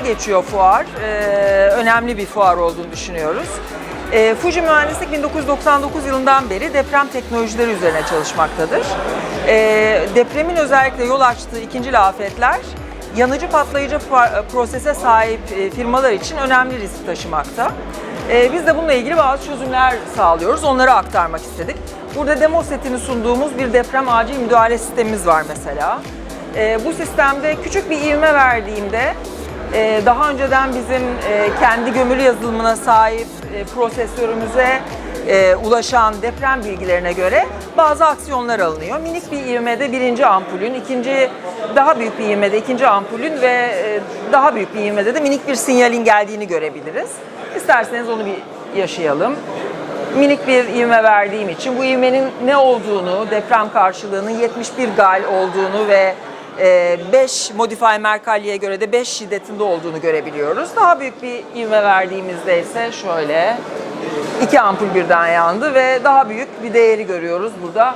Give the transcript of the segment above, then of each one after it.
geçiyor fuar. Ee, önemli bir fuar olduğunu düşünüyoruz. Ee, Fuji Mühendislik 1999 yılından beri deprem teknolojileri üzerine çalışmaktadır. Ee, depremin özellikle yol açtığı ikincil afetler yanıcı patlayıcı pro- prosese sahip e, firmalar için önemli risk taşımakta. Ee, biz de bununla ilgili bazı çözümler sağlıyoruz. Onları aktarmak istedik. Burada demo setini sunduğumuz bir deprem acil müdahale sistemimiz var mesela. Ee, bu sistemde küçük bir ivme verdiğimde e, daha önceden bizim e, kendi gömülü yazılımına sahip e, prosesörümüze e, ulaşan deprem bilgilerine göre bazı aksiyonlar alınıyor. Minik bir ivmede birinci ampulün, ikinci daha büyük bir ivmede ikinci ampulün ve e, daha büyük bir ivmede de minik bir sinyalin geldiğini görebiliriz. İsterseniz onu bir yaşayalım. Minik bir ivme verdiğim için bu ivmenin ne olduğunu, deprem karşılığının 71 gal olduğunu ve 5 Modify Mercalli'ye göre de 5 şiddetinde olduğunu görebiliyoruz. Daha büyük bir ivme verdiğimizde ise şöyle iki ampul birden yandı ve daha büyük bir değeri görüyoruz burada.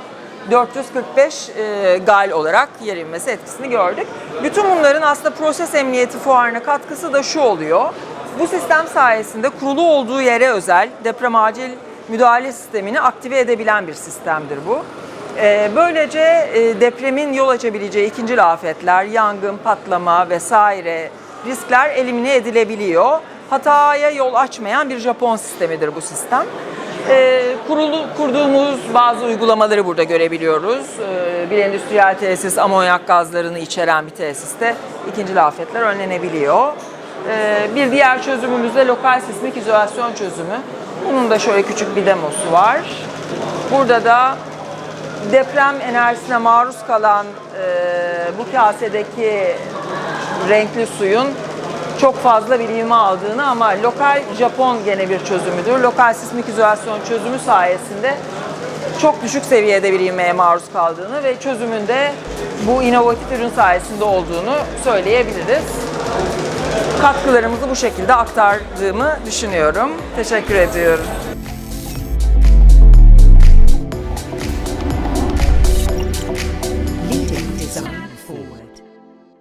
445 e, gal olarak yer inmesi etkisini gördük. Bütün bunların aslında proses emniyeti fuarına katkısı da şu oluyor. Bu sistem sayesinde kurulu olduğu yere özel deprem acil müdahale sistemini aktive edebilen bir sistemdir bu. Ee, Böylece e, depremin yol açabileceği ikincil afetler, yangın, patlama vesaire riskler elimine edilebiliyor. Hataya yol açmayan bir Japon sistemidir bu sistem. Ee, kurulu, kurduğumuz bazı uygulamaları burada görebiliyoruz. Ee, bir endüstriyel tesis amonyak gazlarını içeren bir tesiste ikincil afetler önlenebiliyor. Bir diğer çözümümüz de lokal sismik izolasyon çözümü. Bunun da şöyle küçük bir demosu var. Burada da deprem enerjisine maruz kalan e, bu kasedeki renkli suyun çok fazla bir ivme aldığını ama lokal Japon gene bir çözümüdür. Lokal sismik izolasyon çözümü sayesinde çok düşük seviyede bir ivmeye maruz kaldığını ve çözümünde bu inovatif ürün sayesinde olduğunu söyleyebiliriz. Katkılarımızı bu şekilde aktardığımı düşünüyorum. Teşekkür ediyorum.